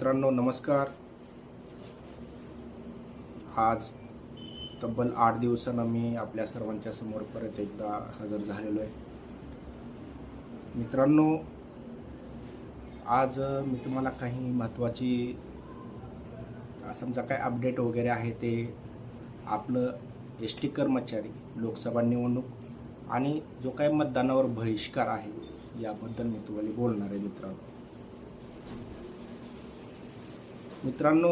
मित्रांनो नमस्कार. आज तब्बल आठ दिवसानं मी आपल्या सर्वांच्या समोर परत एकदा हजर झालेलो आहे. मित्रांनो आज मी तुम्हाला काही महत्त्वाची समजा काय अपडेट वगैरे आहे ते आपलं एस टी कर्मचारी लोकसभा निवडणूक आणि जो काही मतदानावर बहिष्कार आहे याबद्दल मी तुम्हाला बोलणार आहे मित्रांनो. मित्रांनो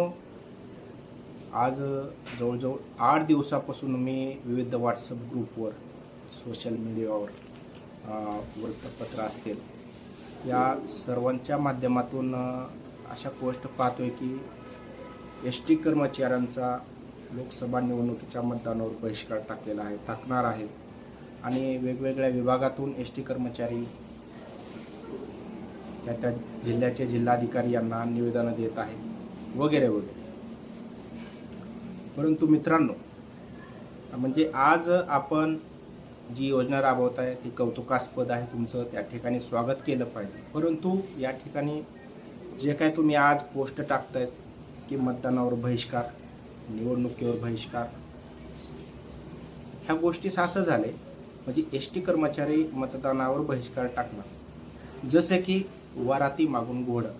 आज जवळजवळ आठ दिवसापासून मी विविध व्हॉट्सअप ग्रुपवर सोशल मीडियावर वृत्तपत्र असतील. या सर्वांच्या माध्यमातून अशा गोष्ट पाहतोय की एस टी कर्मचाऱ्यांचा लोकसभा निवडणुकीच्या मतदानावर बहिष्कार टाकलेला आहे टाकणार आहे. आणि वेगवेगळ्या विभागातून एस टी कर्मचारी त्या त्या जिल्ह्याचे जिल्हाधिकारी यांना निवेदनं देत आहेत. वगैरे वगैरे. परंतु मित्रांनो म्हणजे आज आपण जी योजना राबवत आहे ती कौतुकास्पद आहे. तुमचं त्या ठिकाणी स्वागत केलं पाहिजे. परंतु या ठिकाणी जे काय तुम्ही आज पोस्ट टाकतायत की मतदानावर बहिष्कार निवडणुकीवर बहिष्कार ह्या गोष्टीस असं झाले म्हणजे एस टी कर्मचारी मतदानावर बहिष्कार टाकणार. जसे की वराती मागून घोडं.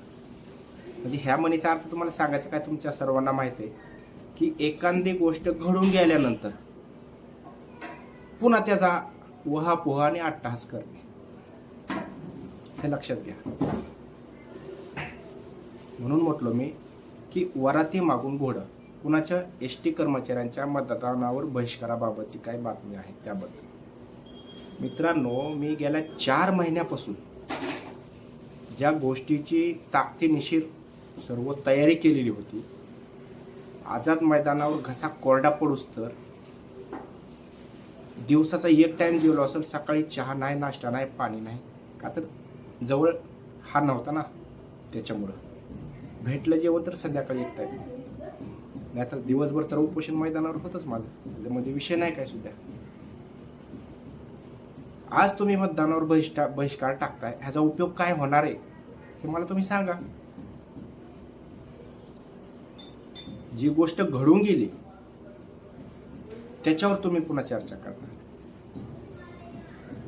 म्हणजे ह्या म्हणीचा अर्थ तुम्हाला सांगायचं काय तुमच्या सर्वांना माहिती आहे की एखादी गोष्ट घडून गेल्यानंतर पुन्हा त्याचा वहापोहा आणि अट्टहास करणे. हे लक्षात घ्या. म्हणून म्हटलो मी की वराती मागून घोडं कुणाच्या एस टी कर्मचाऱ्यांच्या मतदानावर बहिष्काराबाबतची काय बातमी आहे त्याबद्दल. मित्रांनो मी गेल्या चार महिन्यापासून ज्या गोष्टीची ताकदीनिशीर सर्व तयारी केलेली होती. आझाद मैदानावर घसा कोरडा पडूस तर दिवसाचा एक टाइम जेवलो असेल सकाळी चहा नाही नाश्ता नाही पाणी नाही. का तर जवळ हा नव्हता ना त्याच्यामुळं. भेटलं जेवण तर संध्याकाळी एक टाइम नाहीतर दिवसभर तर उपोषण मैदानावर होतच माझं. त्याच्यामध्ये विषय नाही काय सुद्धा. आज तुम्ही मतदानावर बहिष्टा बहिष्कार टाकताय. ह्याचा उपयोग काय होणार आहे? हे मला तुम्ही सांगा. जी गोष्ट घडून गेली त्याच्यावर तुम्ही पुन्हा चर्चा करता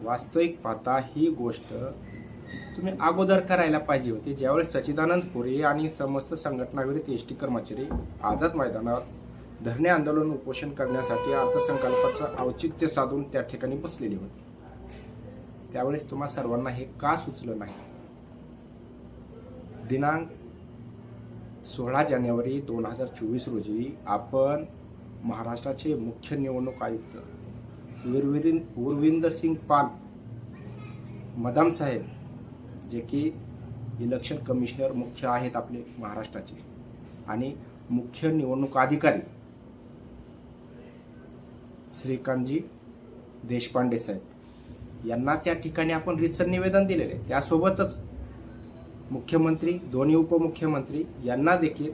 वास्तविक पाहता ही गोष्ट तुम्ही अगोदर करायला पाहिजे होती. ज्यावेळेस सच्चिदानंद पुरे आणि समस्त संघटनाविरुद्ध एस टी कर्मचारी आझाद मैदानावर धरणे आंदोलन उपोषण करण्यासाठी अर्थसंकल्पाचं औचित्य साधून त्या ठिकाणी बसलेली होती. त्यावेळेस तुम्हा सर्वांना हे का सुचलं नाही? दिनांक सोळा जानेवारी दोन हजार चोवीस रोजी आपण महाराष्ट्राचे मुख्य निवडणूक आयुक्त उर्विंद गुरविंद सिंग पाल मदाम साहेब जे की इलेक्शन कमिशनर मुख्य आहेत आपले महाराष्ट्राचे आणि मुख्य निवडणूक अधिकारी श्रीकांतजी देशपांडे साहेब. यांना त्या ठिकाणी आपण रितसर निवेदन दिलेले. त्यासोबतच मुख्यमंत्री दोन्ही उपमुख्यमंत्री यांना देखील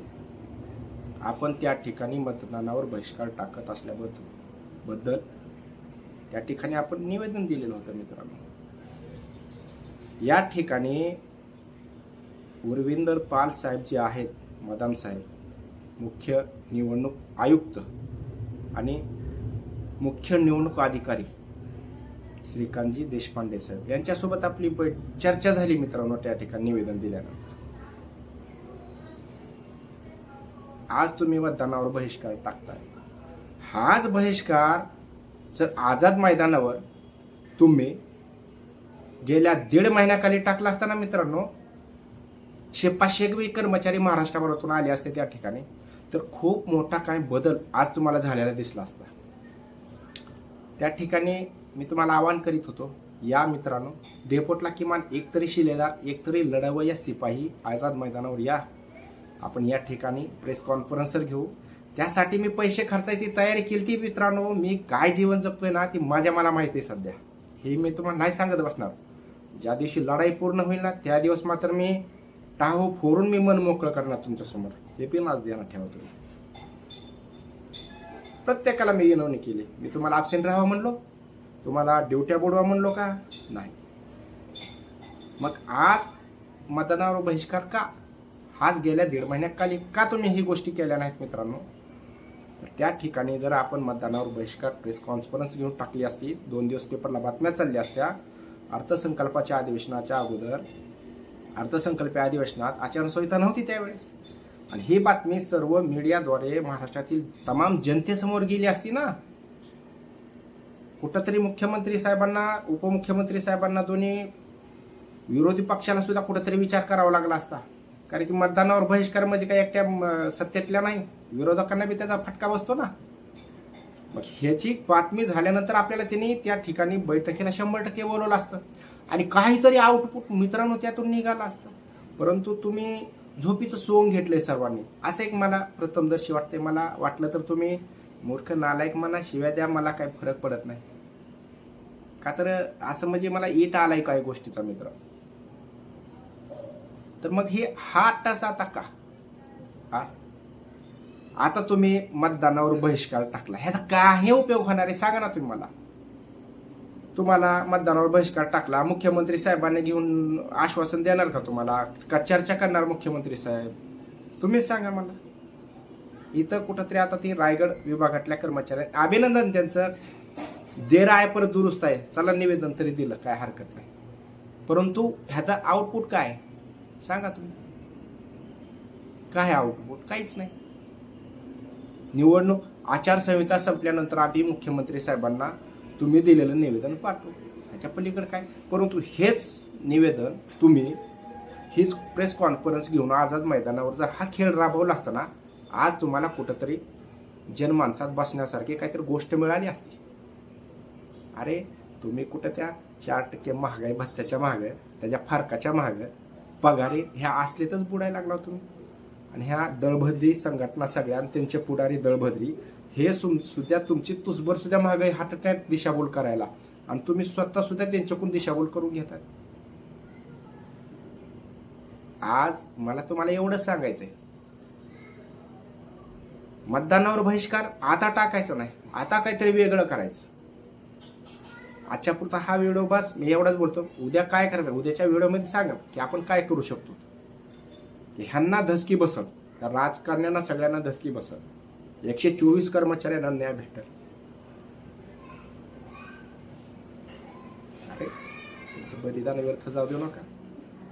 आपण त्या ठिकाणी मतदानावर बहिष्कार टाकत असल्याबद्दल बद्दल त्या ठिकाणी आपण निवेदन दिलेलं होतं मित्रांनो. या ठिकाणी उर्विंदर पाल साहेब जे आहेत मदाम साहेब मुख्य निवडणूक आयुक्त आणि मुख्य निवडणूक अधिकारी श्रीकांतजी देशपांडे साहेब यांच्यासोबत आपली चर्चा झाली मित्रांनो त्या ठिकाणी निवेदन दिल्यानंतर. आज तुम्ही मतदानावर बहिष्कार टाकताय. हाच बहिष्कार जर आझाद मैदानावर तुम्ही गेल्या दीड महिन्याखाली टाकला असताना मित्रांनो शे पाचशे कर्मचारी महाराष्ट्राभरातून आले असते त्या ठिकाणी तर खूप मोठा काय बदल आज तुम्हाला झालेला दिसला असता. त्या ठिकाणी मी तुम्हाला आवाहन करीत होतो या मित्रांनो डेपोटला किमान एक तरी शिलेदार एक तरी लढवया सिपाही आझाद मैदानावर या. आपण या ठिकाणी प्रेस कॉन्फरन्सर घेऊ. त्यासाठी मी पैसे खर्चायची तयारी केली ती मित्रांनो. मी काय जीवन जगतोय ना ती माझ्या मला माहिती आहे सध्या. हे मी तुम्हाला नाही सांगत बसणार. ज्या दिवशी लढाई पूर्ण होईल ना त्या दिवस मात्र मी टाहो फोरून मी मन मोकळं करणार तुमच्यासमोर हे पण आज ध्यानात ठेवा तुम्ही. प्रत्येकाला मी विनवणी केली. मी तुम्हाला ॲबसेंट राहावं म्हणलो. तुम्हाला ड्युट्या बुडवा म्हणलो का? नाही. मग आज मतदानावर बहिष्कार का? हाच गेल्या दीड महिन्याखाली का तुम्ही ही गोष्टी केल्या नाहीत मित्रांनो. तर त्या ठिकाणी जर आपण मतदानावर बहिष्कार प्रेस कॉन्फरन्स घेऊन टाकली असती दोन दिवस पेपरला बातम्या चालल्या असत्या अर्थसंकल्पाच्या अधिवेशनाच्या अगोदर अर्थसंकल्पीय अधिवेशनात आचारसंहिता नव्हती त्यावेळेस. आणि ही बातमी सर्व मीडियाद्वारे महाराष्ट्रातील तमाम जनतेसमोर गेली असती ना कुठंतरी मुख्यमंत्री साहेबांना उपमुख्यमंत्री साहेबांना दोन्ही विरोधी पक्षाला सुद्धा कुठंतरी विचार करावा लागला असता. कारण की मतदानावर बहिष्कार म्हणजे काही एकट्या सत्तेतल्या नाही. विरोधकांना बी त्याचा फटका बसतो ना. मग ह्याची बातमी झाल्यानंतर आपल्याला त्यांनी त्या ठिकाणी बैठकीला शंभर टक्के बोलवलं असतं. आणि काहीतरी आउटपुट मित्रांनो त्यातून निघालं असतं. परंतु तुम्ही झोपीचं सोंग घेतलंय सर्वांनी. असं एक मला प्रथमदर्शी वाटते मला वाटलं तर तुम्ही मूर्ख नालायक म्हणा शिव्या द्या मला काही फरक पडत नाही. का तर असं म्हणजे मला ईट आलाय काय गोष्टीचा मित्र? तर मग हे हा तास आता का? हा? आता तुम्ही मतदानावर बहिष्कार टाकला. ह्याचा काही उपयोग होणार आहे? सांगा ना तुम्ही मला. तुम्हाला मतदानावर बहिष्कार टाकला मुख्यमंत्री साहेबांना घेऊन आश्वासन देणार का तुम्हाला? का चर्चा करणार मुख्यमंत्री साहेब? तुम्हीच सांगा मला. इथं कुठंतरी आता ती रायगड विभागातल्या कर्मचारी अभिनंदन त्यांचं. देर आहे परत दुरुस्त आहे. चला निवेदन तरी दिलं काय हरकत नाही. परंतु ह्याचा आउटपुट काय? आहे? सांगा तुम्ही. काय आउटपुट काहीच नाही. निवडणूक आचारसंहिता संपल्यानंतर आम्ही मुख्यमंत्री साहेबांना तुम्ही दिलेलं निवेदन पाठवू. ह्याच्या पलीकडे काय? परंतु हेच निवेदन तुम्ही हीच प्रेस कॉन्फरन्स घेऊन आझाद मैदानावर जर हा खेळ राबवला असताना आज तुम्हाला कुठंतरी जनमानसात बसण्यासारखी काहीतरी गोष्ट मिळाली असती. अरे तुम्ही कुठं त्या चार टक्के महागाई भत्त्याच्या महाग त्याच्या फारकाच्या महाग पगारी ह्या असलेतच बुडायला लागला तुम्ही. आणि ह्या दळभद्री संघटना सगळ्या आणि त्यांचे पुढारी दळभद्री हे सुद्धा तुमची तुसभर सुद्धा महागाई हटण्यात दिशाभूल करायला आणि तुम्ही स्वतः सुद्धा त्यांच्याकडून दिशाभूल करून घेतात आज मला तुम्हाला एवढं सांगायचंय. मतदानावर बहिष्कार आता टाकायचा नाही. आता काहीतरी वेगळं करायचं. आजच्या पुरता हा व्हिडिओ बस मी एवढाच बोलतो. उद्या काय करायचं? उद्याच्या व्हिडिओमध्ये सांगा की आपण काय करू शकतो. ह्यांना धसकी बसल तर राजकारण्यांना सगळ्यांना धसकी बसल. एकशे चोवीस कर्मचाऱ्यांना न्याय भेटल. अरे त्यांचं बलिदान व्यर्थ जाऊ देऊ नका.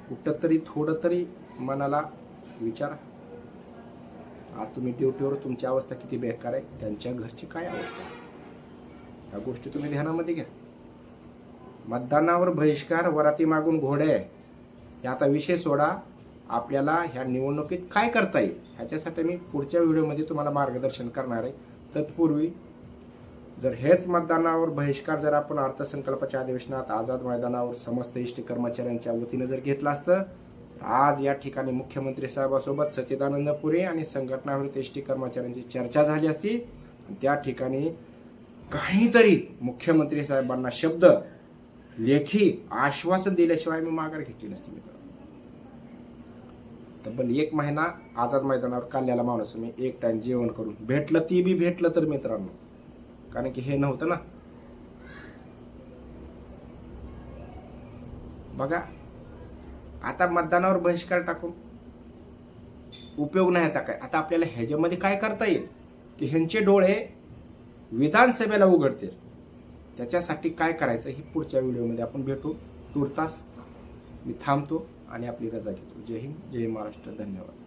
कुठं तरी थोडं तरी मनाला विचारा. आज तुम्ही ड्युटीवर तुमची अवस्था किती बेकार आहे त्यांच्या घरची काय अवस्था आहे? ह्या गोष्टी तुम्ही ध्यानामध्ये घ्या. मतदानावर बहिष्कार वराती मागून घोडे हे आता विषय सोडा. आपल्याला ह्या निवडणुकीत काय करता येईल? ह्याच्यासाठी मी पुढच्या व्हिडिओमध्ये तुम्हाला मार्गदर्शन करणार आहे. तत्पूर्वी जर हेच मतदानावर बहिष्कार जर आपण अर्थसंकल्पाच्या अधिवेशनात आझाद मैदानावर समस्त इष्ट कर्मचाऱ्यांच्या वतीनं जर घेतलं असतं आज या ठिकाणी मुख्यमंत्री साहेबासोबत सच्चिदानंद पुरे आणि संघटनावरील एस टी कर्मचाऱ्यांची चर्चा झाली असती. त्या ठिकाणी काहीतरी मुख्यमंत्री साहेबांना शब्द लेखी आश्वासन दिल्याशिवाय मी माघार घेतली नसती मित्र तब्बल एक महिना आझाद मैदानावर काल्याला माणूस मी एक टाइम जेवण करून भेटलं ती बी भेटलं तर मित्रांनो. कारण की हे नव्हतं ना. बघा आता मतदानावर बहिष्कार टाकून उपयोग नाही आता काय. आता आपल्याला ह्याच्यामध्ये काय करता येईल? की ह्यांचे डोळे विधानसभेला उघडतील. त्याच्यासाठी काय करायचं हे पुढच्या व्हिडिओमध्ये आपण भेटू. तुर्तास मी थांबतो आणि आपली रजा घेतो. जय हिंद जय महाराष्ट्र. धन्यवाद.